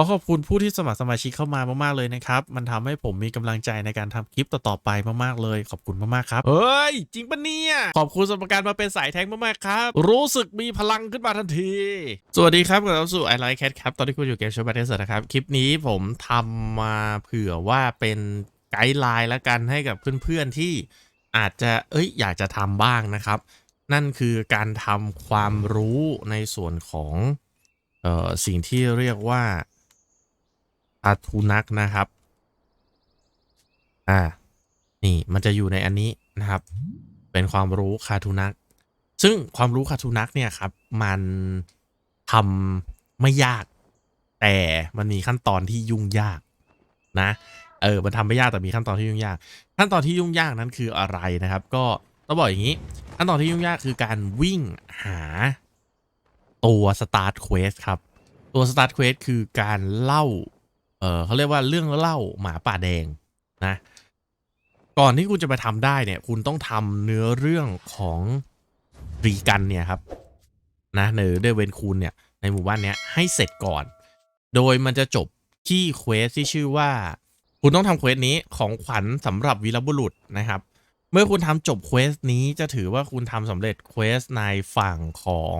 ขอขอบคุณผู้ที่สมัครสมาชิกเข้ามามากๆเลยนะครับ มันทำให้ผมมีกำลังใจในการทำคลิปต่อๆไปมากๆเลย ขอบคุณมากๆครับ เฮ้ย จริงปะเนี่ย ขอบคุณสำหรับการมาเป็นสายแทงมากๆครับ รู้สึกมีพลังขึ้นมาทันที สวัสดีครับกลับเข้าสู่ I Like Cat ครับ ตอนที่คุณอยู่เกมโชว์บัตเทอร์นะครับ คลิปนี้ผมทำมาเผื่อว่าเป็นไกด์ไลน์ละกันให้กับเพื่อนๆที่อาจจะเอ้ยอยากจะทำบ้างนะครับ นั่นคือการทำความรู้ในส่วนของเอ่อสิ่งที่เรียกว่าอาทูนักนะครับ อ่า นี่มันจะอยู่ในอันนี้นะครับ เป็นความรู้คาทูนัก ซึ่งความรู้คาทูนักเนี่ยครับ มันทำไม่ยาก แต่มันมีขั้นตอนที่ยุ่งยากนะ เออ มันทำไม่ยากแต่มีขั้นตอนที่ยุ่งยาก ขั้นตอนที่ยุ่งยากนั้นคืออะไรนะครับ ก็ต้องบอกอย่างนี้ ขั้นตอนที่ยุ่งยากคือการวิ่งหาตัว Start Quest ครับ ตัว Start Quest คือการเล่า เออเขาเรียกว่าเรื่องเล่าหมาป่าแดงนะ ก่อนที่คุณจะไปทำได้เนี่ย คุณต้องทำเนื้อเรื่องของรีกันเนี่ยครับ นะเนอเดเวนคูนเนี่ยในหมู่บ้านเนี้ยให้เสร็จก่อน โดยมันจะจบที่เควสที่ชื่อว่า คุณต้องทำเควสนี้ของขวัญสำหรับวีรบุรุษนะครับ เมื่อคุณทำจบเควสนี้จะถือว่าคุณทำสำเร็จเควสในฝั่งของ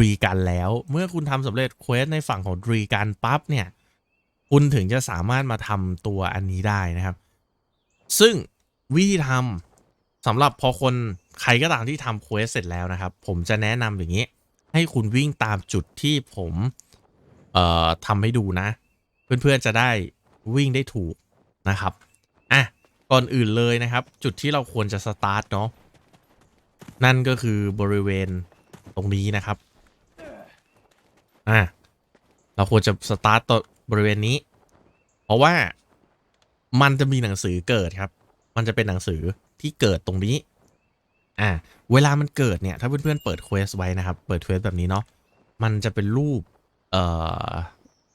รีกันแล้ว เมื่อคุณทำสำเร็จเควสในฝั่งของรีกันปั๊บเนี่ย คุณถึงจะสามารถมาทำตัวอันนี้ได้นะครับ ซึ่งวิธีทำสำหรับพอคนใครก็ตามที่ทำเควสเสร็จแล้วนะครับ ผมจะแนะนำอย่างนี้ ให้คุณวิ่งตามจุดที่ผมเอ่อทำให้ดูนะ เพื่อนๆจะได้วิ่งได้ถูกนะครับอะก่อนอื่นเลยนะครับ จุดที่เราควรจะสตาร์ทเนาะนั่นก็คือบริเวณตรงนี้นะครับ อะเราควรจะสตาร์ทตัว บริเวณนี้ เพราะว่ามันจะมีหนังสือเกิดครับ มันจะเป็นหนังสือที่เกิดตรงนี้ อ่า เวลามันเกิดเนี่ย ถ้าเพื่อนๆเปิดเควสไว้นะครับ เปิดเควสแบบนี้เนาะ มันจะเป็นรูป เอ่อ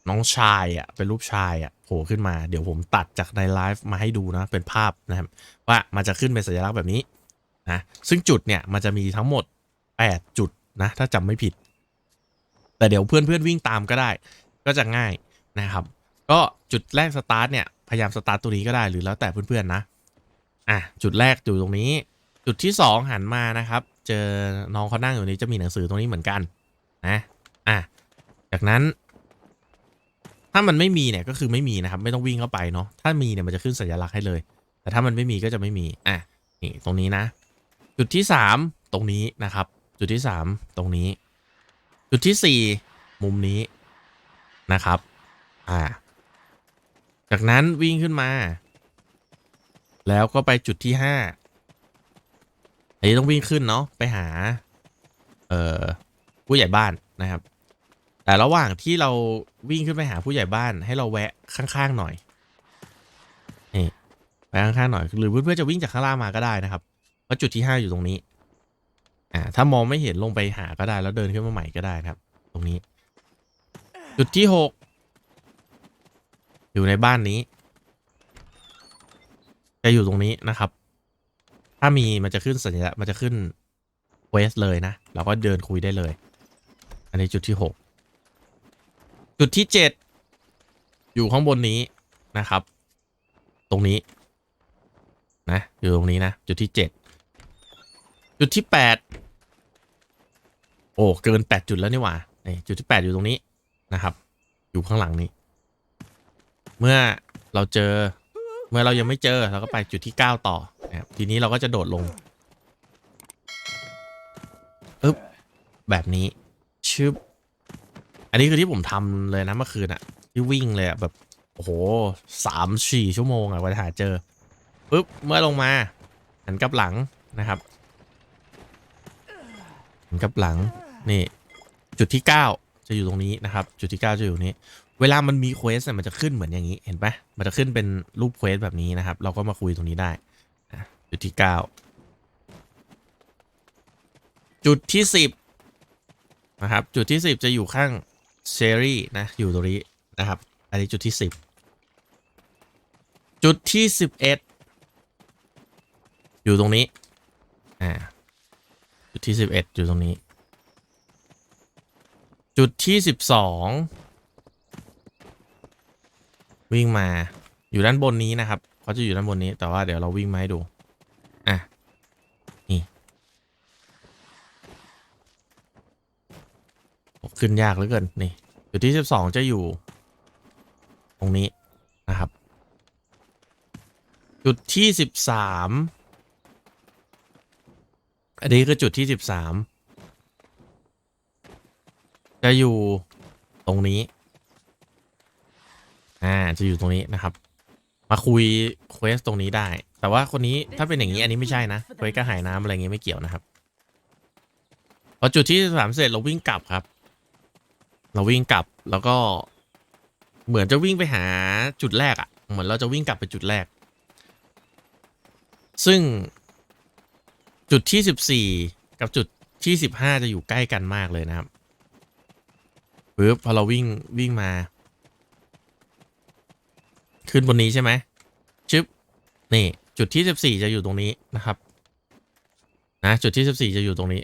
น้องชายอะ่ะ เป็นรูปชายอะ่ะโผล่ขึ้นมา เดี๋ยวผมตัดจากในไลฟ์มาให้ดูนะ เป็นภาพนะครับ ว่ามันจะขึ้นเป็นสัญลักษณ์แบบนี้นะ ซึ่งจุดเนี่ยมันจะมีทั้งหมด 8 จุดนะ ถ้าจำไม่ผิด แต่เดี๋ยวเพื่อนๆวิ่งตามก็ได้ ก็จะง่าย นะครับ ก็จุดแรกสตาร์ทเนี่ยพยายามสตาร์ทตัวนี้ก็ได้หรือแล้วแต่เพื่อนๆนะอะจุดแรกอยู่ตรงนี้ จุดที่สองหันมานะครับ เจอน้องเขานั่งอยู่นี้จะมีหนังสือตรงนี้เหมือนกันนะอะจากนั้น ถ้ามันไม่มีเนี่ยก็คือไม่มีนะครับ ไม่ต้องวิ่งเข้าไปเนาะถ้ามีเนี่ยมันจะขึ้นสัญลักษณ์ให้เลย แต่ถ้ามันไม่มีก็จะไม่มีอะนี่ตรงนี้นะ จุดที่สามตรงนี้นะครับ จุดที่สามตรงนี้ จุดที่สี่มุมนี้นะครับ อ่า จากนั้นวิ่งขึ้นมา แล้วก็ไปจุดที่ห้าอันนี้ต้องวิ่งขึ้นเนาะไปหา เอ่อผู้ใหญ่บ้านนะครับ แต่ระหว่างที่เราวิ่งขึ้นไปหาผู้ใหญ่บ้าน ให้เราแวะข้างๆหน่อยนี่แวะข้างๆหน่อยหรือเพื่อนๆจะวิ่งจากข้างล่างมาก็ได้นะครับเพราะจุดที่ห้าอยู่ตรงนี้อ่าถ้ามองไม่เห็นลงไปหาก็ได้แล้วเดินขึ้นมาใหม่ก็ได้ครับ ตรงนี้ จุดที่หก อยู่ในบ้านนี้ จะอยู่ตรงนี้นะครับ ถ้ามีมันจะขึ้นสัญลักษณ์มันจะขึ้นเควสเลยนะ เราก็เดินคุยได้เลย อันนี้จุดที่หกจุดที่เจ็ดอยู่ข้างบนนี้นะครับ ตรงนี้นะอยู่ตรงนี้นะ จุดที่เจ็ดจุดที่แปดโอ้ เกินแปดจุดแล้วนี่หว่าจุดที่แปดอยู่ตรงนี้นะครับ อยู่ข้างหลังนี้ เมื่อเราเจอ เมื่อเรายังไม่เจอเราก็ไปจุดที่ 9 ต่อนะครับทีนี้เราก็จะโดดลงอึ๊บแบบนี้ชึบอันนี้คือที่ผมทำเลยนะเมื่อคืนอะที่วิ่งเลยอะแบบโอ้โหสามสี่ชั่วโมงอะกว่าจะหาเจอปึ๊บเมื่อลงมาหันกลับหลังนะครับหันกลับหลังนี่จุดที่ 9 จะอยู่ตรงนี้นะครับ จุดที่ 9 จะอยู่นี้ เวลามันมีเควสเนี่ยมันจะขึ้นเหมือนอย่างนี้เห็นปะมันจะขึ้นเป็นรูปเควสแบบนี้นะครับ เราก็มาคุยตรงนี้ได้นะจุดที่เก้าจุดที่สิบนะครับ จุดที่สิบจะอยู่ข้างเชอรี่นะ อยู่ตรงนี้นะครับ อันนี้จุดที่สิบจุดที่สิบเอ็ดอยู่ตรงนี้อ่าจุดที่สิบเอ็ดอยู่ตรงนี้ จุดที่สิบสอง วิ่งมาอยู่ด้านบนนี้นะครับเขาจะอยู่ด้านบนนี้ แต่ว่าเดี๋ยวเราวิ่งมาให้ดูอะนี่ขึ้นยากเหลือเกินนี่จุดที่สิบสองจะอยู่ ตรงนี้นะครับ จุดที่สิบสามอันนี้คือจุดที่สิบสามจะอยู่ตรงนี้ อ่าจะอยู่ตรงนี้นะครับ มาคุยเควสตรงนี้ได้ แต่ว่าคนนี้ถ้าเป็นอย่างนี้อันนี้ไม่ใช่นะเควสกระหายน้ำอะไรเงี้ยไม่เกี่ยวนะครับพอจุดที่สามเสร็จเราวิ่งกลับครับ เราวิ่งกลับแล้วก็ เหมือนจะวิ่งไปหาจุดแรกอะ่ะ เหมือนเราจะวิ่งกลับไปจุดแรก ซึ่งจุดที่สิบสี่กับจุดที่สิบห้าจะอยู่ใกล้กันมากเลยนะครับปึ๊บพอเราวิ่งวิ่งมา ขึ้นบนนี้ใช่ไหมชึบนี่ จุดที่สิบสี่จะอยู่ตรงนี้นะครับนะจุดที่สิบสี่จะอยู่ตรงนี้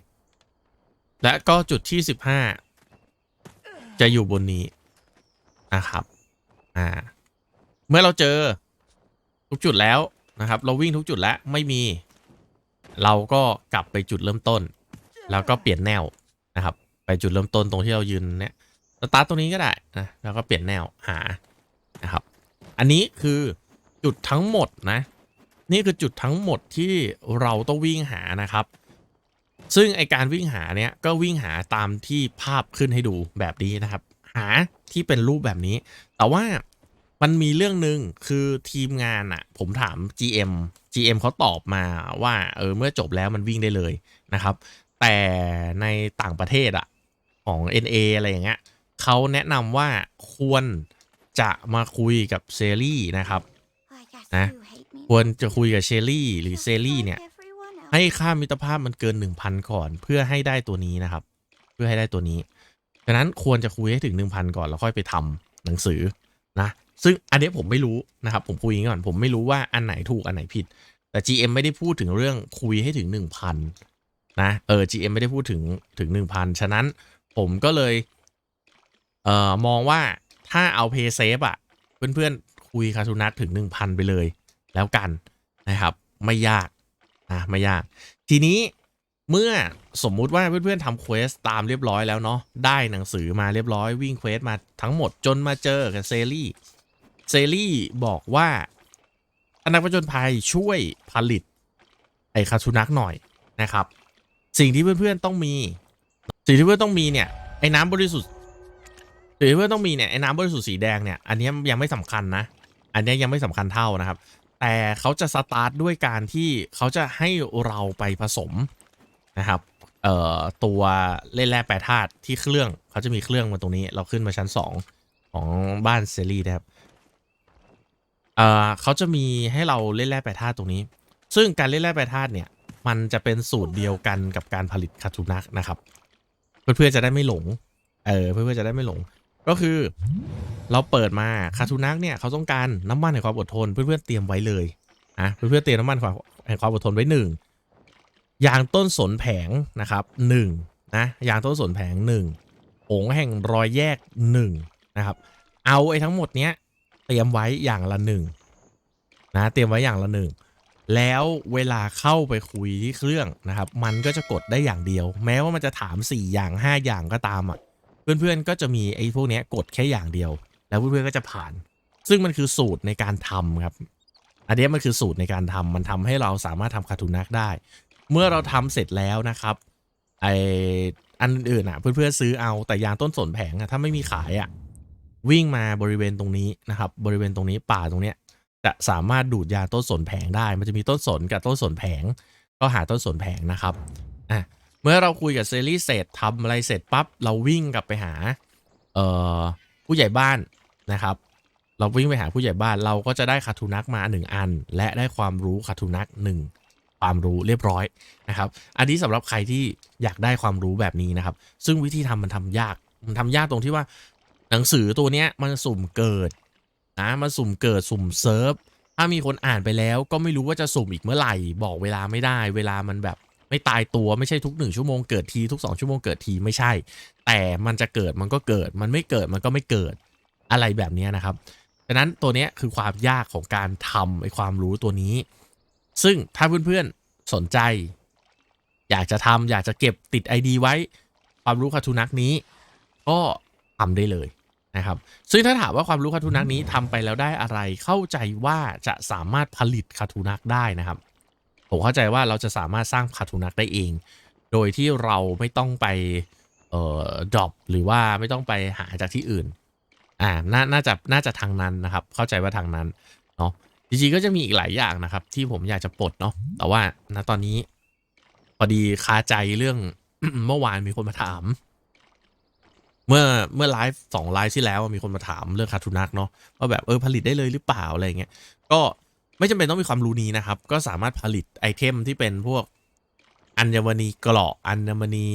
และก็จุดที่สิบห้าจะอยู่บนนี้นะครับอ่าเมื่อเราเจอทุกจุดแล้วนะครับ เราวิ่งทุกจุดแล้วไม่มี เราก็กลับไปจุดเริ่มต้น แล้วก็เปลี่ยนแนวนะครับ ไปจุดเริ่มต้นตรงที่เรายืนเนี่ยสตาร์ทตรงนี้ก็ได้นะแล้วก็เปลี่ยนแนวหานะครับ อันนี้คือจุดทั้งหมดนะ นี่คือจุดทั้งหมดที่เราต้องวิ่งหานะครับ ซึ่งไอการวิ่งหาเนี่ยก็วิ่งหาตามที่ภาพขึ้นให้ดูแบบนี้นะครับ หาที่เป็นรูปแบบนี้ แต่ว่ามันมีเรื่องหนึ่งคือทีมงานอะผมถาม GM GM เขาตอบมาว่าเออเมื่อจบแล้วมันวิ่งได้เลยนะครับ แต่ในต่างประเทศอะของ NA อะไรอย่างเงี้ยเขาแนะนำว่าควร จะมาคุยกับเซรี่นะครับนะควรจะคุยกับเชลลี่หรือเซรี่เนี่ยให้ค่ามิตรภาพมันเกิน 1,000 ก่อน เพื่อให้ได้ตัวนี้นะครับ เพื่อให้ได้ตัวนี้ดังนั้นควรจะคุยให้ถึง 1,000 ก่อนแล้วค่อยไปทำหนังสือนะซึ่งอันนี้ผมไม่รู้นะครับ ผมคุยอย่างนี้ก่อน ผมไม่รู้ว่าอันไหนถูกอันไหนผิด แต่ GM ไม่ได้พูดถึงเรื่องคุยให้ถึง 1,000นะเออ GM ไม่ได้พูดถึงถึง 1,000 ฉะนั้นผมก็เลยเอ่อมองว่า ถ้าเอาเพย์เซฟอะ เพื่อนๆ คุยคาทูนัทถึง 1,000 ไปเลย แล้วกันนะครับ ไม่ยากนะไม่ยาก ทีนี้เมื่อสมมุติว่าเพื่อนๆทำเควสตามเรียบร้อยแล้วเนาะได้หนังสือมาเรียบร้อยวิ่งเควสมาทั้งหมดจนมาเจอกับเซรี่เซรี่บอกว่าอนักผจญภัยช่วยผลิตไอคาทูนักหน่อยนะครับ สิ่งที่เพื่อนๆต้องมี สิ่งที่เพื่อนต้องมีเนี่ยไอ้น้ำบริสุทธิ์ เพื่อนต้องมีเนี่ยไอ้น้ำบริสุทธิ์สีแดงเนี่ยอันนี้ยังไม่สำคัญนะ อันนี้ยังไม่สำคัญเท่านะครับ แต่เขาจะสตาร์ทด้วยการที่เขาจะให้เราไปผสมนะครับเอ่อตัวเล่นแร่แปรธาตุที่เครื่องเขาจะมีเครื่องมาตรงนี้เราขึ้นมาชั้น 2 ของบ้านเซรีนะครับเอ่อเขาจะมีให้เราเล่นแร่แปรธาตุตรงนี้ ซึ่งการเล่นแร่แปรธาตุเนี่ยมันจะเป็นสูตรเดียวกันกับการผลิตคาทูนักนะครับ เพื่อนๆจะได้ไม่หลงเออเพื่อนๆจะได้ไม่หลง ก็คือเราเปิดมาคาทูนักเนี่ยเขาต้องการน้ำมันแห่งความอดทนเพื่อนๆเตรียมไว้เลยนะเพื่อนๆเตรียมน้ำมันแห่งความอดทนไว้หนึ่งยางต้นสนแผงนะครับหนึ่งนะยางต้นสนแผงหนึ่งผงแห่งรอยแยกหนึ่งนะครับ เอาไอ้ทั้งหมดเนี้ยเตรียมไว้อย่างละหนึ่งนะเตรียมไว้อย่างละหนึ่งแล้วเวลาเข้าไปคุยที่เครื่องนะครับ มันก็จะกดได้อย่างเดียว แม้ว่ามันจะถาม 4 อย่าง 5 อย่างก็ตามอะ เพื่อนๆก็จะมีไอ้พวกนี้กดแค่อย่างเดียว แล้วเพื่อนๆก็จะผ่าน ซึ่งมันคือสูตรในการทำครับอันนี้มันคือสูตรในการทำมันทำให้เราสามารถทำคาทูนักได้ เมื่อเราทำเสร็จแล้วนะครับไออันอื่นอะเพื่อนๆซื้อเอาแต่ยางต้นสนแผงอะถ้าไม่มีขายอะวิ่งมาบริเวณตรงนี้นะครับ บริเวณตรงนี้ป่าตรงเนี้ยจะสามารถดูดยางต้นสนแผงได้ มันจะมีต้นสนกับต้นสนแผง ก็หาต้นสนแผงนะครับอะ เมื่อเราคุยกับเซรี่เสร็จทำอะไรเสร็จปั๊บเราวิ่งกลับไปหาเอ่อผู้ใหญ่บ้านนะครับ เราวิ่งไปหาผู้ใหญ่บ้าน เราก็จะได้คาทูนักมาหนึ่งอัน และได้ความรู้คาทูนักหนึ่งความรู้เรียบร้อยนะครับ อันนี้สำหรับใครที่อยากได้ความรู้แบบนี้นะครับ ซึ่งวิธีทำมันทำยากมันทำยากตรงที่ว่าหนังสือตัวเนี้ยมันสุ่มเกิดนะมันสุ่มเกิดสุ่มเซิร์ฟถ้ามีคนอ่านไปแล้วก็ไม่รู้ว่าจะสุ่มอีกเมื่อไหร่ บอกเวลาไม่ได้ เวลามันแบบ ไม่ตายตัวไม่ใช่ทุกหนึ่งชั่วโมงเกิดทีทุกสองชั่วโมงเกิดทีไม่ใช่ แต่มันจะเกิดมันก็เกิด มันไม่เกิดมันก็ไม่เกิดอะไรแบบนี้นะครับฉฉะนั้นตัวนี้คือความยากของการทำไอความรู้ตัวนี้ ซึ่งถ้าเพื่อนๆสนใจ อยากจะทำอยากจะเก็บติด ID ไว้ ความรู้คาทูนักนี้ ก็ทำได้เลยนะครับ ซึ่งถ้าถามว่าความรู้คาทูนักนี้ทำไปแล้วได้อะไรเข้าใจว่าจะสามารถผลิตคาทูนักได้นะครับ ผมเข้าใจว่าเราจะสามารถสร้างคาทูนักได้เอง โดยที่เราไม่ต้องไปเอ่อดรอปหรือว่าไม่ต้องไปหาจากที่อื่น อ่านาน่าจะน่าจะทางนั้นนะครับ เข้าใจว่าทางนั้นเนาะจริงๆก็จะมีอีกหลายอย่างนะครับ ที่ผมอยากจะปลดเนาะแต่ว่าณตอนนี้พอดีคาใจเรื่องเมื่อวานมีคนมาถาม เมื่อเมื่อไลฟ์สองไลฟ์ที่แล้วมีคนมาถามเรื่องคาทูนักเนาะว่าแบบเออผลิตได้เลยหรือเปล่าอะไรเงี้ยก็ ไม่จำเป็นต้องมีความรู้นี้นะครับ ก็สามารถผลิตไอเทมที่เป็นพวกอัญมณีกราะอัญมณี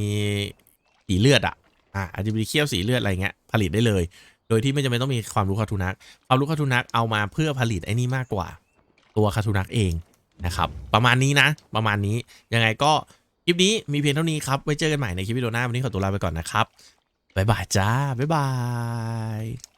สีเลือดอะอะอัญมณีเขี้ยวสีเลือดอะไรเงี้ยผลิตได้เลย โดยที่ไม่จำเป็นต้องมีความรู้คาทูนักความรู้คาทูนักเอามาเพื่อผลิตไอ้นี่มากกว่า ตัวคาทูนักเองนะครับ ประมาณนี้นะ ประมาณนี้ยังไงก็คลิปนี้มีเพียงเท่านี้ครับไว้เจอกันใหม่ในคลิปวิดีโอหน้าวันนี้ขอตัวลาไปก่อนนะครับบ๊ายบายจ้าบ๊ายบาย